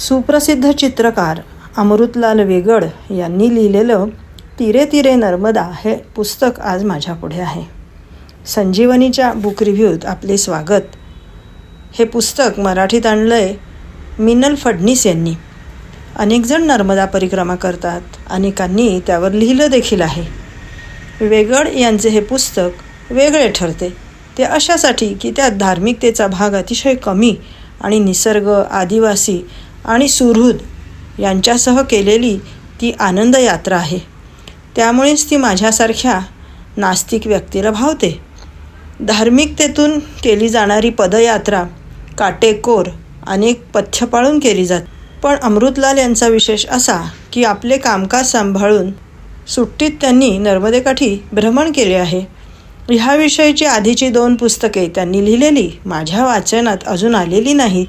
सुप्रसिद्ध चित्रकार अमृतलाल वेगड यांनी लिहिलेलं तिरे तिरे नर्मदा हे पुस्तक आज माझ्यापुढे आहे. संजीवनीच्या बुक रिव्ह्यूत आपले स्वागत. हे पुस्तक मराठीत आणलं आहे मिनल फडणीस यांनी. अनेकजण नर्मदा परिक्रमा करतात. अनेकांनी त्यावर लिहिलं देखील आहे. वेगड यांचे हे पुस्तक वेगळे ठरते. ते अशासाठी की त्यात धार्मिकतेचा भाग अतिशय कमी आणि निसर्ग आदिवासी आणि सुहृद यांच्यासह केलेली ती आनंद यात्रा आहे. त्यामुळेच ती माझ्यासारख्या नास्तिक व्यक्तीला भावते. धार्मिकतेतून केली जाणारी पदयात्रा काटेकोर अनेक पथ्य पाळून केली जात. पण अमृतलाल यांचा विशेष असा की आपले कामकाज सांभाळून सुट्टीत त्यांनी नर्मदेकाठी भ्रमण केले आहे. ह्याविषयीची आधीची दोन पुस्तके त्यांनी लिहिलेली माझ्या वाचनात अजून आलेली नाही.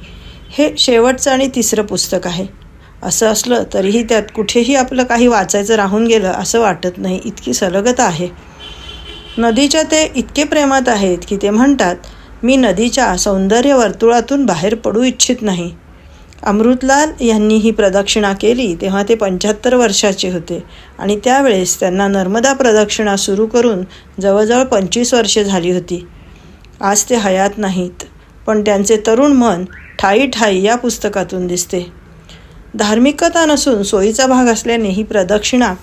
हे शेवटचं आणि तिसरं पुस्तक आहे. असं असलं तरीही त्यात कुठेही आपलं काही वाचायचं राहून गेलं असं वाटत नाही. इतकी सलगता आहे. नदीच्या ते इतके प्रेमात आहेत की ते म्हणतात मी नदीच्या सौंदर्य वर्तुळातून बाहेर पडू इच्छित नाही. अमृतलाल यांनी ही प्रदक्षिणा केली तेव्हा ते पंच्याहत्तर वर्षाचे होते आणि त्यावेळेस त्यांना नर्मदा प्रदक्षिणा सुरू करून जवळजवळ पंचवीस वर्षे झाली होती. आज ते हयात नाहीत पण त्यांचे तरुण मन ठाई ठाई या पुस्तकातून दिसते. धार्मिकता नसून सोयीचा भाग असल्याने ही प्रदक्षिणा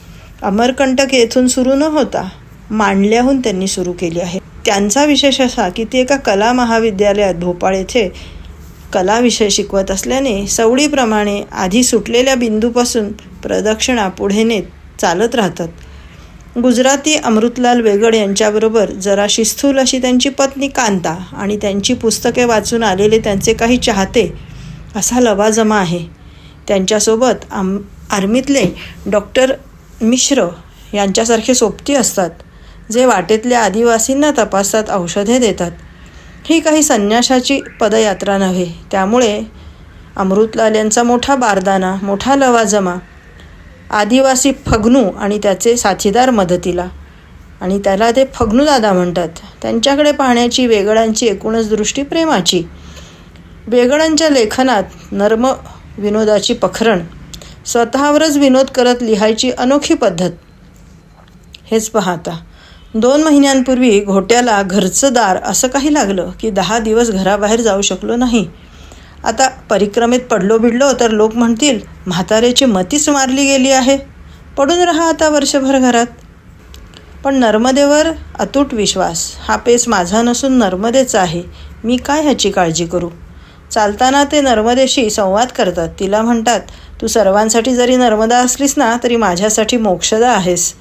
अमरकंटक येथून सुरू न होता मांडल्याहून त्यांनी सुरू केली आहे. त्यांचा विशेष असा की ते एका कला महाविद्यालयात भोपाळ येथे कला विषय शिकवत असल्याने सवडीप्रमाणे आधी सुटलेल्या बिंदूपासून प्रदक्षिणा पुढे नेत चालत राहतात. गुजराती अमृतलाल वेगड यांच्याबरोबर जराशी स्थूल अशी त्यांची पत्नी कांता आणि त्यांची पुस्तके वाचून आलेले त्यांचे काही चाहते असा लवाजमा आहे. त्यांच्यासोबत आम आर्मीतले डॉक्टर मिश्र यांच्यासारखे सोबती असतात जे वाटेतल्या आदिवासींना तपासतात औषधे देतात. ही काही संन्याशाची पदयात्रा नव्हे त्यामुळे अमृतलाल यांचा मोठा बारदाना मोठा लवाजमा आदिवासी फगनू आणि त्याचे साथीदार मदतीला. आणि त्याला ते फगनूदादा म्हणतात. त्यांच्याकडे पाहण्याची वेगळांची एकूणच दृष्टी प्रेमाची. वेगळांच्या लेखनात नर्म विनोदाची पखरण स्वतःवरच विनोद करत लिहायची अनोखी पद्धत. हेच पाहता दोन महिन्यांपूर्वी घोट्याला घरचं दार असं काही लागलं की दहा दिवस घराबाहेर जाऊ शकलो नाही. आता परिक्रमेत पडलो भिडलो तर लोक म्हणतील म्हातारेची मतीच मारली गेली आहे. पडून राहा आता वर्षभर घरात. पण नर्मदेवर अतूट विश्वास. हा पेस माझा नसून नर्मदेचा आहे. मी काय ह्याची काळजी करू? चालताना ते नर्मदेशी संवाद करतात. तिला म्हणतात तू सर्वांसाठी जरी नर्मदा असलीस ना तरी माझ्यासाठी मोक्षदा आहेस.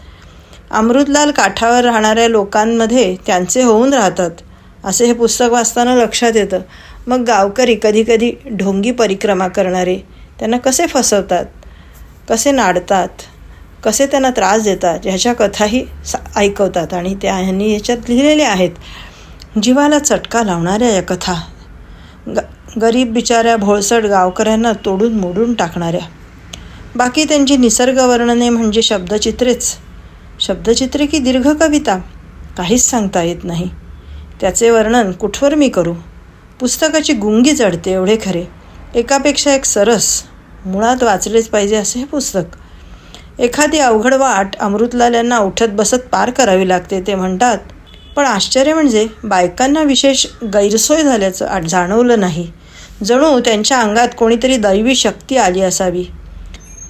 अमृतलाल काठावर राहणाऱ्या लोकांमध्ये त्यांचे होऊन राहतात. असे हे पुस्तक वाचताना लक्षात येतं. मग गावकरी कधीकधी ढोंगी परिक्रमा करणारे त्यांना कसे फसवतात कसे नाडतात कसे त्यांना त्रास देतात ह्याच्या कथाही सा ऐकवतात आणि त्या ह्यांनी ह्याच्यात लिहिलेल्या आहेत. जीवाला चटका लावणाऱ्या या कथा ग गरीब बिचाऱ्या भोळसट गावकऱ्यांना तोडून मोडून टाकणाऱ्या. बाकी त्यांची निसर्ग वर्णने म्हणजे शब्दचित्रेच. शब्दचित्रे की दीर्घ कविता काहीच सांगता येत नाही. त्याचे वर्णन कुठवर मी करू? पुस्तकाची गुंगी चढते एवढे खरे. एकापेक्षा एक सरस मुळात वाचलेच पाहिजे असे हे पुस्तक. एखादी अवघड वाट अमृतलाल यांना उठत बसत पार करावी लागते ते म्हणतात पण आश्चर्य म्हणजे बायकांना विशेष गैरसोय झाल्याचं जाणवलं नाही. जणू त्यांच्या अंगात कोणीतरी दैवी शक्ती आली असावी.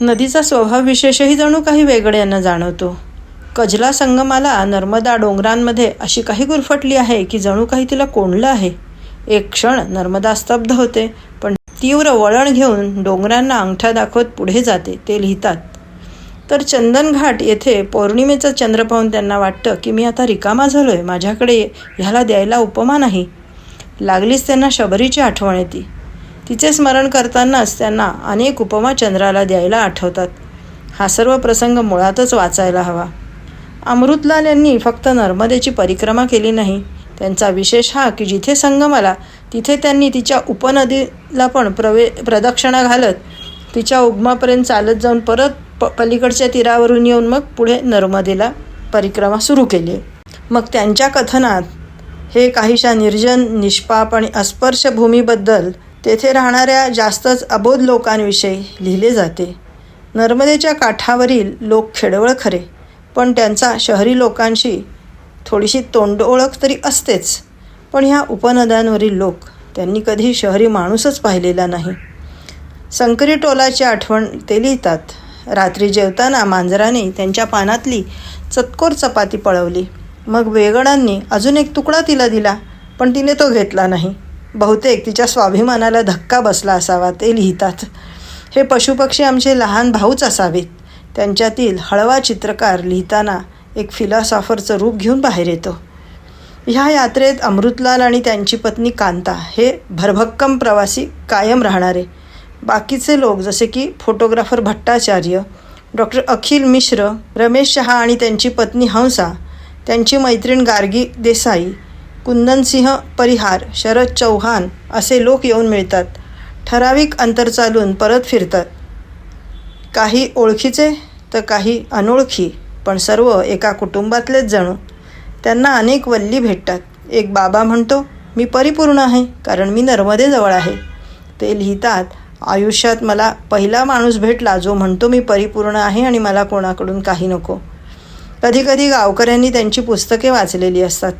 नदीचा स्वभाव विशेषही जणू काही वेगळे यांना जाणवतो. कजला संगमाला नर्मदा डोंगरांमध्ये अशी काही गुरफटली आहे की जणू काही तिला कोंडलं आहे? एक क्षण नर्मदा स्तब्ध होते पण तीव्र वळण घेऊन डोंगरांना अंगठा दाखवत पुढे जाते ते लिहितात. तर चंदनघाट येथे पौर्णिमेचं चंद्र पाहून त्यांना वाटतं की मी आता रिकामा झालो आहे माझ्याकडे ह्याला द्यायला उपमा नाही. लागलीच त्यांना शबरीची आठवण येते. तिचे स्मरण करतानाच त्यांना अनेक उपमा चंद्राला द्यायला आठवतात. हा सर्व प्रसंग मुळातच वाचायला हवा. अमृतलाल यांनी फक्त नर्मदेची परिक्रमा केली नाही त्यांचा विशेष हा की जिथे संगम आला तिथे त्यांनी तिच्या उपनदीला पण प्रवे प्रदक्षिणा घालत तिच्या उगमापर्यंत चालत जाऊन परत प पलीकडच्या तीरावरून येऊन मग पुढे नर्मदेला परिक्रमा सुरू केली. मग त्यांच्या कथनात हे काहीशा निर्जन निष्पाप आणि अस्पर्श भूमीबद्दल तेथे राहणाऱ्या जास्तच अबोध लोकांविषयी लिहिले जाते. नर्मदेच्या काठावरील लोक खेडवळ खरे पण त्यांचा शहरी लोकांशी थोडीशी तोंड ओळख तरी असतेच. पण ह्या उपनद्यांवरील लोक त्यांनी कधी शहरी माणूसच पाहिलेला नाही. संकरी टोलाची आठवण ते लिहितात. रात्री जेवताना मांजराने त्यांच्या पानातली चतकोर चपाती पळवली. मग वेगळांनी अजून एक तुकडा तिला दिला पण तिने तो घेतला नाही. बहुतेक तिच्या स्वाभिमानाला धक्का बसला असावा ते लिहितात. हे पशुपक्षी आमचे लहान भाऊच असावेत. त्यांच्यातील हळवा चित्रकार लिहिताना एक फिलॉसॉफरचं रूप घेऊन बाहेर येतो. ह्या यात्रेत अमृतलाल आणि त्यांची पत्नी कांता हे भरभक्कम प्रवासी कायम राहणारे. बाकीचे लोक जसे की फोटोग्राफर भट्टाचार्य डॉक्टर अखिल मिश्र रमेश शहा आणि त्यांची पत्नी हंसा त्यांची मैत्रीण गार्गी देसाई कुंदनसिंह परिहार शरद चौहान असे लोक येऊन मिळतात. ठराविक अंतर चालून परत फिरतात. काही ओळखीचे तर काही अनोळखी. पण सर्व एका कुटुंबातलेच जणू. त्यांना अनेक वल्ली भेटतात. एक बाबा म्हणतो मी परिपूर्ण आहे कारण मी नर्मदेजवळ आहे. ते लिहितात आयुष्यात मला पहिला माणूस भेटला जो म्हणतो मी परिपूर्ण आहे आणि मला कोणाकडून काही नको. कधीकधी गावकऱ्यांनी त्यांची पुस्तके वाचलेली असतात.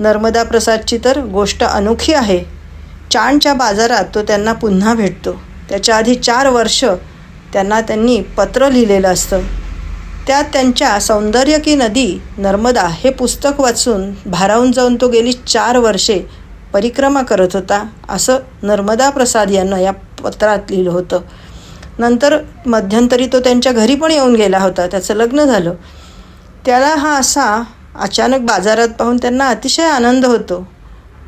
नर्मदा प्रसादची तर गोष्ट अनोखी आहे. चांडच्या बाजारात तो त्यांना पुन्हा भेटतो. त्याच्या आधी चार वर्ष त्यांना त्यांनी पत्र लिहिलेलं असतं. त्यात त्यांच्या सौंदर्य की नदी नर्मदा हे पुस्तक वाचून भारावून जाऊन तो गेली चार वर्षे परिक्रमा करत होता असं नर्मदा प्रसाद यांना या पत्रात लिहिलं होतं. नंतर मध्यंतरी तो त्यांच्या घरी पण येऊन गेला होता त्याचं लग्न झालं. त्याला हा असा अचानक बाजारात पाहून त्यांना अतिशय आनंद होतो.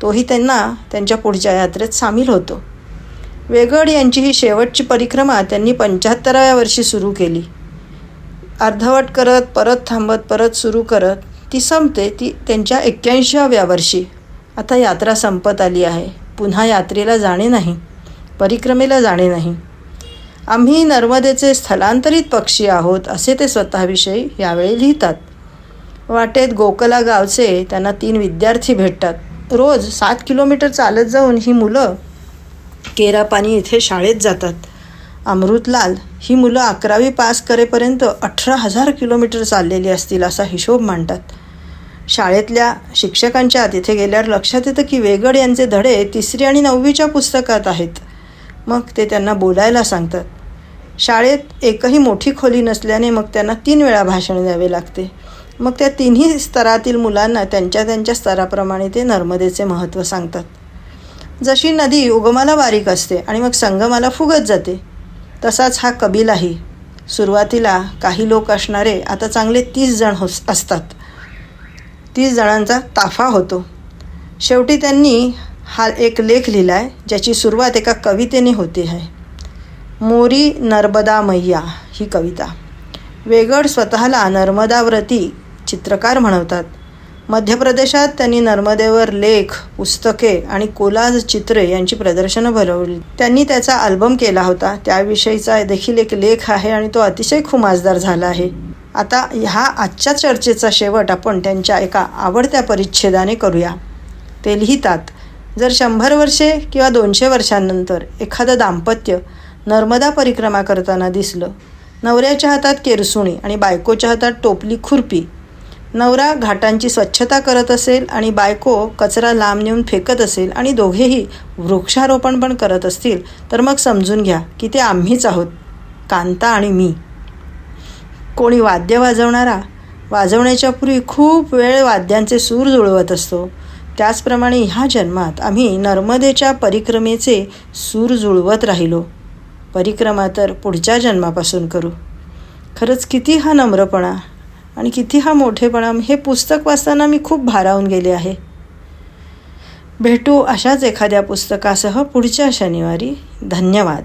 तोही त्यांना त्यांच्या पुढच्या यात्रेत सामील होतो. वेगड यांची ही शेवटची परिक्रमा त्यांनी पंच्याहत्तराव्या वर्षी सुरू केली. अर्धवट करत परत थांबत परत सुरू करत ती संपते ती त्यांच्या एक्क्याऐंशीव्या वर्षी. आता यात्रा संपत आली आहे. पुन्हा यात्रेला जाणे नाही. परिक्रमेला जाणे नाही. आम्ही नर्मदेचे स्थलांतरित पक्षी आहोत असे ते स्वतःविषयी यावेळी लिहितात. वाटेत गोकला गावचे त्यांना तीन विद्यार्थी भेटतात. रोज सात किलोमीटर चालत जाऊन ही मुलं केरापानी इथे शाळेत जातात. अमृतलाल ही मुलं अकरावी पास करेपर्यंत अठरा हजार किलोमीटर चाललेली असतील असा हिशोब मांडतात. शाळेतल्या शिक्षकांच्या तिथे गेल्यावर लक्षात येतं की वेगड यांचे धडे तिसरी आणि नववीच्या पुस्तकात आहेत. मग ते त्यांना बोलायला सांगतात. शाळेत एकही मोठी खोली नसल्याने मग त्यांना तीन वेळा भाषण द्यावे लागते. मग त्या तिन्ही स्तरातील मुलांना त्यांच्या त्यांच्या स्तराप्रमाणे ते नर्मदेचे महत्त्व सांगतात. जशी नदी उगमाला बारीक असते आणि मग संगमाला फुगत जाते तसाच हा कबिलाही. सुरुवातीला काही लोक असणारे आता चांगले तीस जण हो असतात. तीस जणांचा ताफा होतो. शेवटी त्यांनी हा एक लेख लिहिला आहे ज्याची सुरुवात एका कवितेने होते आहे. मोरी नर्मदा मैया ही कविता. वेगळ स्वतःला नर्मदाव्रती चित्रकार म्हणवतात. मध्य प्रदेशात त्यांनी नर्मदेवर लेख पुस्तके आणि कोलाज चित्रे यांची प्रदर्शनं भरवली. त्यांनी त्याचा अल्बम केला होता. त्याविषयीचा देखील एक लेख आहे आणि तो अतिशय खुमासदार झाला आहे. आता ह्या आजच्या चर्चेचा शेवट आपण त्यांच्या एका आवडत्या परिच्छेदाने करूया. ते लिहितात जर शंभर वर्षे किंवा दोनशे वर्षांनंतर एखादं दाम्पत्य नर्मदा परिक्रमा करताना दिसलं नवऱ्याच्या हातात केरसुणी आणि बायकोच्या हातात टोपली खुरपी नवरा घाटांची स्वच्छता करत असेल आणि बायको कचरा लांब नेऊन फेकत असेल आणि दोघेही वृक्षारोपण पण करत असतील तर मग समजून घ्या की ते आम्हीच आहोत कांता आणि मी. कोणी वाद्य वाजवणारा? वाजवण्याच्या पूर्वी खूप वेळ वाद्यांचे सूर जुळवत असतो. त्याचप्रमाणे ह्या जन्मात आम्ही नर्मदेच्या परिक्रमेचे सूर जुळवत राहिलो. परिक्रमा तर पुढच्या जन्मापासून करू. खरंच किती हा नम्रपणा! आणि किती हा मोठेपणा. हे पुस्तक वाचताना मी खूप भारावून गेले आहे. भेटू अशाच एखाद्या पुस्तकासह पुढच्या शनिवारी. धन्यवाद.